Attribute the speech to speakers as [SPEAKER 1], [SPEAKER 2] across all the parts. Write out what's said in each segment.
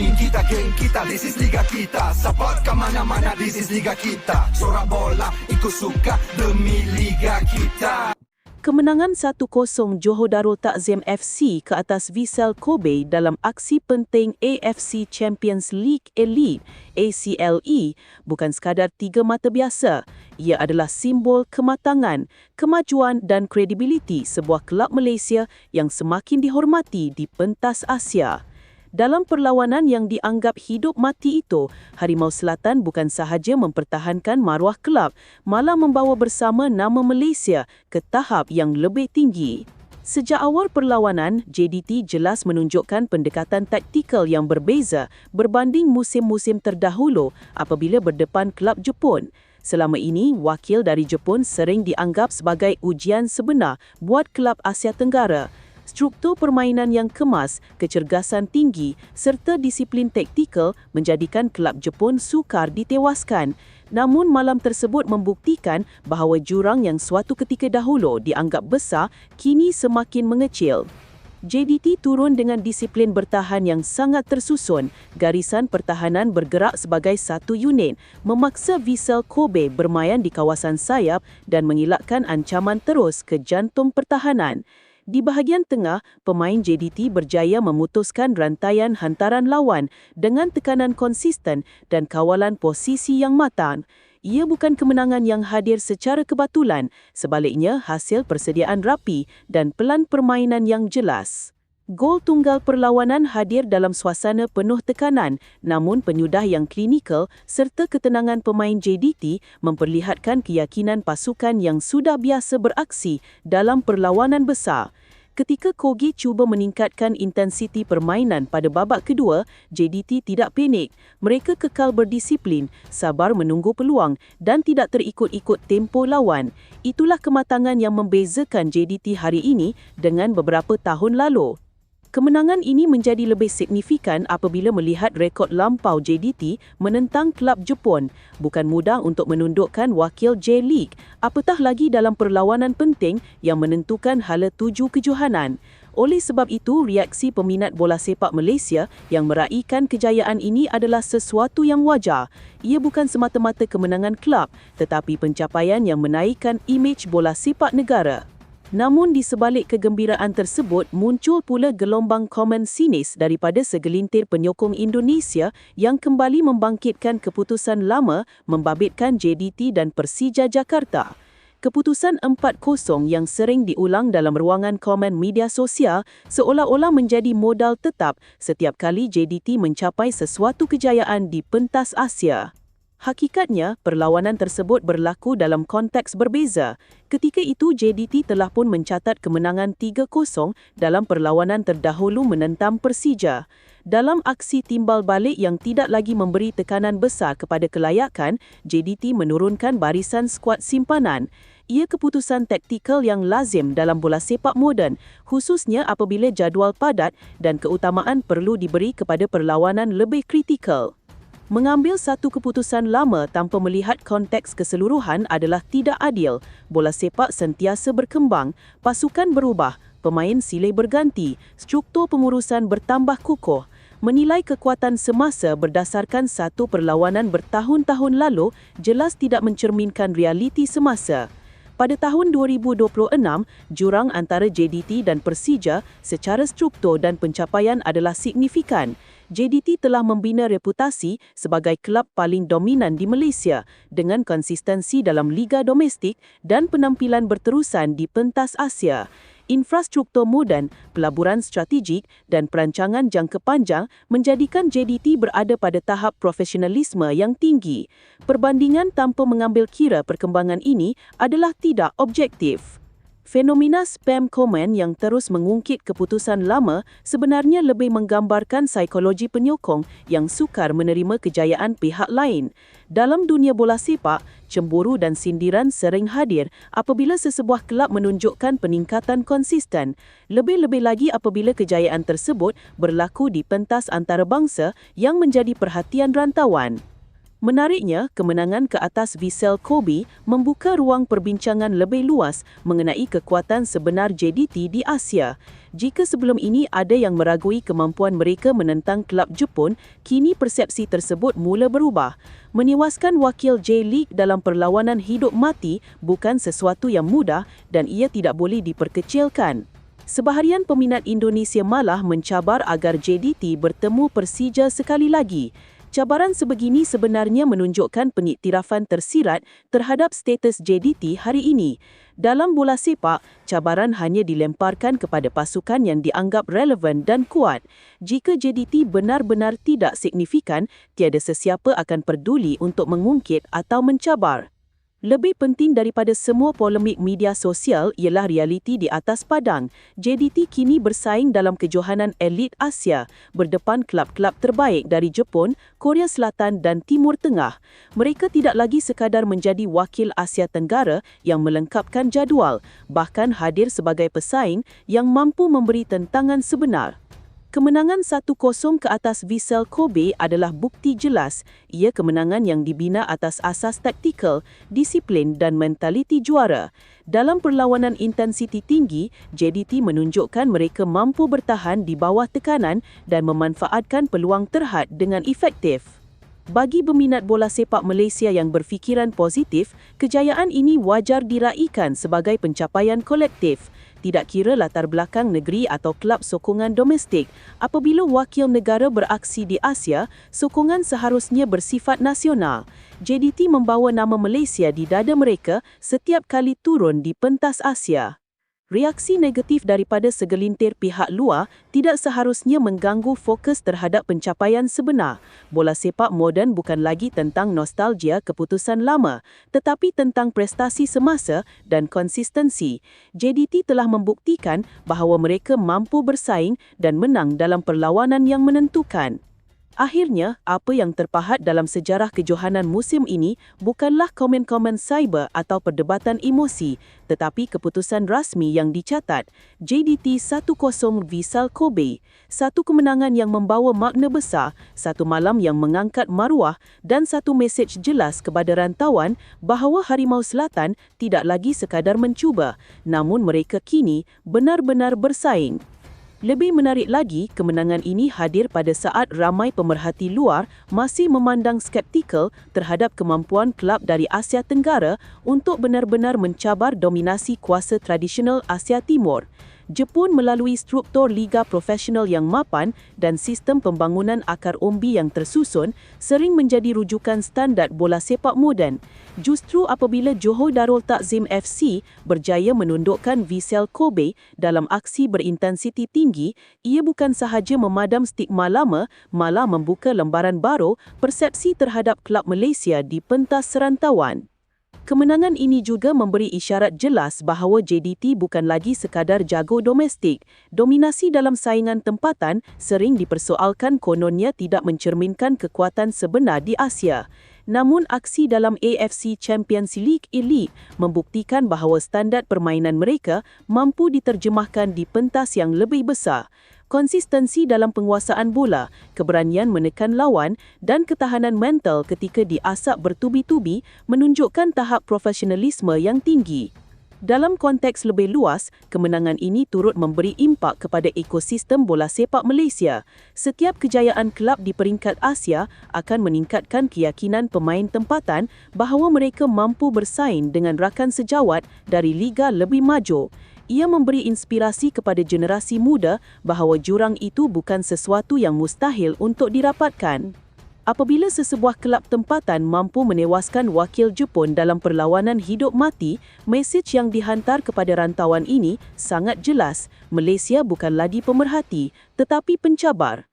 [SPEAKER 1] team kita, geng kita This is liga kita Support ke mana-mana This is liga kita Sorak bola ikut suka Demi liga kita
[SPEAKER 2] Kemenangan 1-0 Johor Darul Takzim FC ke atas Vissel Kobe dalam aksi penting AFC Champions League Elite ACLE bukan sekadar tiga mata biasa. Ia adalah simbol kematangan, kemajuan dan kredibiliti sebuah kelab Malaysia yang semakin dihormati di pentas Asia. Dalam perlawanan yang dianggap hidup mati itu, Harimau Selatan bukan sahaja mempertahankan maruah kelab, malah membawa bersama nama Malaysia ke tahap yang lebih tinggi. Sejak awal perlawanan, JDT jelas menunjukkan pendekatan taktikal yang berbeza berbanding musim-musim terdahulu apabila berdepan kelab Jepun. Selama ini, wakil dari Jepun sering dianggap sebagai ujian sebenar buat kelab Asia Tenggara struktur permainan yang kemas, kecergasan tinggi serta disiplin taktikal menjadikan kelab Jepun sukar ditewaskan. Namun malam tersebut membuktikan bahawa jurang yang suatu ketika dahulu dianggap besar kini semakin mengecil. JDT turun dengan disiplin bertahan yang sangat tersusun. Garisan pertahanan bergerak sebagai satu unit, memaksa Vissel Kobe bermain di kawasan sayap dan mengelakkan ancaman terus ke jantung pertahanan. Di bahagian tengah, pemain JDT berjaya memutuskan rantaian hantaran lawan dengan tekanan konsisten dan kawalan posisi yang matang. Ia bukan kemenangan yang hadir secara kebetulan, sebaliknya hasil persediaan rapi dan pelan permainan yang jelas. Gol tunggal perlawanan hadir dalam suasana penuh tekanan namun penyudah yang klinikal serta ketenangan pemain JDT memperlihatkan keyakinan pasukan yang sudah biasa beraksi dalam perlawanan besar. Ketika Kogi cuba meningkatkan intensiti permainan pada babak kedua, JDT tidak panik. Mereka kekal berdisiplin, sabar menunggu peluang dan tidak terikut-ikut tempo lawan. Itulah kematangan yang membezakan JDT hari ini dengan beberapa tahun lalu. Kemenangan ini menjadi lebih signifikan apabila melihat rekod lampau JDT menentang klub Jepun. Bukan mudah untuk menundukkan wakil J-League, apatah lagi dalam perlawanan penting yang menentukan hala tuju kejohanan. Oleh sebab itu, reaksi peminat bola sepak Malaysia yang meraihkan kejayaan ini adalah sesuatu yang wajar. Ia bukan semata-mata kemenangan klub, tetapi pencapaian yang menaikkan imej bola sepak negara. Namun di sebalik kegembiraan tersebut muncul pula gelombang komen sinis daripada segelintir penyokong Indonesia yang kembali membangkitkan keputusan lama membabitkan JDT dan Persija Jakarta. Keputusan 4-0 yang sering diulang dalam ruangan komen media sosial seolah-olah menjadi modal tetap setiap kali JDT mencapai sesuatu kejayaan di pentas Asia. Hakikatnya, perlawanan tersebut berlaku dalam konteks berbeza. Ketika itu, JDT telah pun mencatat kemenangan 3-0 dalam perlawanan terdahulu menentang Persija. Dalam aksi timbal balik yang tidak lagi memberi tekanan besar kepada kelayakan, JDT menurunkan barisan skuad simpanan. Ia keputusan taktikal yang lazim dalam bola sepak moden, khususnya apabila jadual padat dan keutamaan perlu diberi kepada perlawanan lebih kritikal. Mengambil satu keputusan lama tanpa melihat konteks keseluruhan adalah tidak adil. Bola sepak sentiasa berkembang, pasukan berubah, pemain silih berganti, struktur pengurusan bertambah kukuh. Menilai kekuatan semasa berdasarkan satu perlawanan bertahun-tahun lalu jelas tidak mencerminkan realiti semasa. Pada tahun 2026, jurang antara JDT dan Persija secara struktur dan pencapaian adalah signifikan. JDT telah membina reputasi sebagai kelab paling dominan di Malaysia dengan konsistensi dalam liga domestik dan penampilan berterusan di pentas Asia infrastruktur moden, pelaburan strategik dan perancangan jangka panjang menjadikan JDT berada pada tahap profesionalisme yang tinggi. Perbandingan tanpa mengambil kira perkembangan ini adalah tidak objektif. Fenomena spam komen yang terus mengungkit keputusan lama sebenarnya lebih menggambarkan psikologi penyokong yang sukar menerima kejayaan pihak lain. Dalam dunia bola sepak, cemburu dan sindiran sering hadir apabila sesebuah kelab menunjukkan peningkatan konsisten. Lebih-lebih lagi apabila kejayaan tersebut berlaku di pentas antarabangsa yang menjadi perhatian rantauan. Menariknya, kemenangan ke atas Vissel Kobe membuka ruang perbincangan lebih luas mengenai kekuatan sebenar JDT di Asia. Jika sebelum ini ada yang meragui kemampuan mereka menentang kelab Jepun, kini persepsi tersebut mula berubah. Menewaskan wakil J-League dalam perlawanan hidup mati bukan sesuatu yang mudah dan ia tidak boleh diperkecilkan. Sebaharian peminat Indonesia malah mencabar agar JDT bertemu Persija sekali lagi. Cabaran sebegini sebenarnya menunjukkan pengiktirafan tersirat terhadap status JDT hari ini. Dalam bola sepak, cabaran hanya dilemparkan kepada pasukan yang dianggap relevan dan kuat. Jika JDT benar-benar tidak signifikan, tiada sesiapa akan peduli untuk mengungkit atau mencabar. Lebih penting daripada semua polemik media sosial ialah realiti di atas padang. JDT kini bersaing dalam kejohanan elit Asia berdepan kelab-kelab terbaik dari Jepun, Korea Selatan dan Timur Tengah. Mereka tidak lagi sekadar menjadi wakil Asia Tenggara yang melengkapkan jadual, bahkan hadir sebagai pesaing yang mampu memberi tentangan sebenar. Kemenangan 1-0 ke atas Vissel Kobe adalah bukti jelas ia kemenangan yang dibina atas asas taktikal, disiplin dan mentaliti juara. Dalam perlawanan intensiti tinggi, JDT menunjukkan mereka mampu bertahan di bawah tekanan dan memanfaatkan peluang terhad dengan efektif. Bagi peminat bola sepak Malaysia yang berfikiran positif, kejayaan ini wajar diraikan sebagai pencapaian kolektif tidak kira latar belakang negeri atau kelab sokongan domestik. Apabila wakil negara beraksi di Asia, sokongan seharusnya bersifat nasional. JDT membawa nama Malaysia di dada mereka setiap kali turun di pentas Asia. Reaksi negatif daripada segelintir pihak luar tidak seharusnya mengganggu fokus terhadap pencapaian sebenar. Bola sepak moden bukan lagi tentang nostalgia keputusan lama, tetapi tentang prestasi semasa dan konsistensi. JDT telah membuktikan bahawa mereka mampu bersaing dan menang dalam perlawanan yang menentukan. Akhirnya, apa yang terpahat dalam sejarah kejohanan musim ini bukanlah komen-komen cyber atau perdebatan emosi, tetapi keputusan rasmi yang dicatat, JDT 1-0 Vissal Kobe, satu kemenangan yang membawa makna besar, satu malam yang mengangkat maruah dan satu mesej jelas kepada rantauan bahawa Harimau Selatan tidak lagi sekadar mencuba, namun mereka kini benar-benar bersaing. Lebih menarik lagi, kemenangan ini hadir pada saat ramai pemerhati luar masih memandang skeptikal terhadap kemampuan kelab dari Asia Tenggara untuk benar-benar mencabar dominasi kuasa tradisional Asia Timur. Jepun melalui struktur liga profesional yang mapan dan sistem pembangunan akar umbi yang tersusun sering menjadi rujukan standard bola sepak moden. Justru apabila Johor Darul Takzim FC berjaya menundukkan Vissel Kobe dalam aksi berintensiti tinggi, ia bukan sahaja memadam stigma lama, malah membuka lembaran baru persepsi terhadap kelab Malaysia di pentas serantauan. Kemenangan ini juga memberi isyarat jelas bahawa JDT bukan lagi sekadar jago domestik. Dominasi dalam saingan tempatan sering dipersoalkan kononnya tidak mencerminkan kekuatan sebenar di Asia. Namun aksi dalam AFC Champions League Elite membuktikan bahawa standard permainan mereka mampu diterjemahkan di pentas yang lebih besar konsistensi dalam penguasaan bola, keberanian menekan lawan dan ketahanan mental ketika diasap bertubi-tubi menunjukkan tahap profesionalisme yang tinggi. Dalam konteks lebih luas, kemenangan ini turut memberi impak kepada ekosistem bola sepak Malaysia. Setiap kejayaan kelab di peringkat Asia akan meningkatkan keyakinan pemain tempatan bahawa mereka mampu bersaing dengan rakan sejawat dari liga lebih maju ia memberi inspirasi kepada generasi muda bahawa jurang itu bukan sesuatu yang mustahil untuk dirapatkan. Apabila sesebuah kelab tempatan mampu menewaskan wakil Jepun dalam perlawanan hidup mati, mesej yang dihantar kepada rantauan ini sangat jelas. Malaysia bukan lagi pemerhati, tetapi pencabar.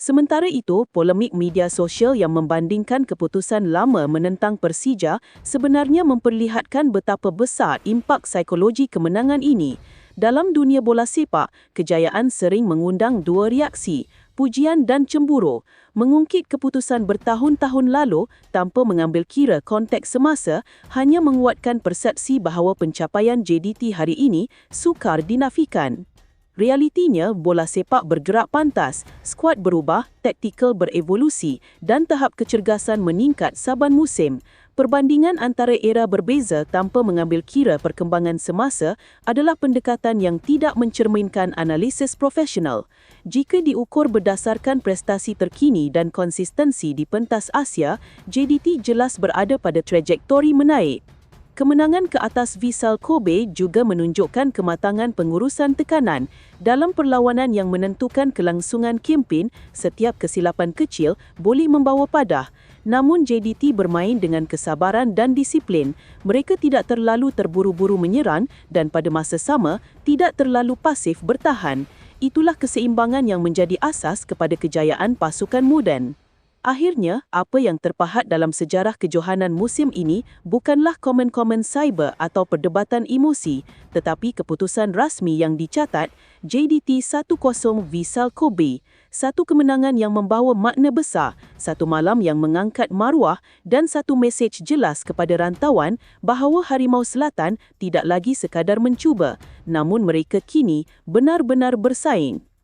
[SPEAKER 2] Sementara itu, polemik media sosial yang membandingkan keputusan lama menentang Persija sebenarnya memperlihatkan betapa besar impak psikologi kemenangan ini. Dalam dunia bola sepak, kejayaan sering mengundang dua reaksi, pujian dan cemburu. Mengungkit keputusan bertahun-tahun lalu tanpa mengambil kira konteks semasa hanya menguatkan persepsi bahawa pencapaian JDT hari ini sukar dinafikan. Realitinya, bola sepak bergerak pantas, skuad berubah, taktikal berevolusi dan tahap kecergasan meningkat saban musim. Perbandingan antara era berbeza tanpa mengambil kira perkembangan semasa adalah pendekatan yang tidak mencerminkan analisis profesional. Jika diukur berdasarkan prestasi terkini dan konsistensi di pentas Asia, JDT jelas berada pada trajektori menaik. Kemenangan ke atas Vissel Kobe juga menunjukkan kematangan pengurusan tekanan dalam perlawanan yang menentukan kelangsungan kempen setiap kesilapan kecil boleh membawa padah. Namun JDT bermain dengan kesabaran dan disiplin. Mereka tidak terlalu terburu-buru menyerang dan pada masa sama tidak terlalu pasif bertahan. Itulah keseimbangan yang menjadi asas kepada kejayaan pasukan Mudan. Akhirnya, apa yang terpahat dalam sejarah kejohanan musim ini bukanlah komen-komen cyber atau perdebatan emosi, tetapi keputusan rasmi yang dicatat JDT 1-0 Vissel Kobe, satu kemenangan yang membawa makna besar, satu malam yang mengangkat maruah dan satu mesej jelas kepada rantauan bahawa Harimau Selatan tidak lagi sekadar mencuba, namun mereka kini benar-benar bersaing.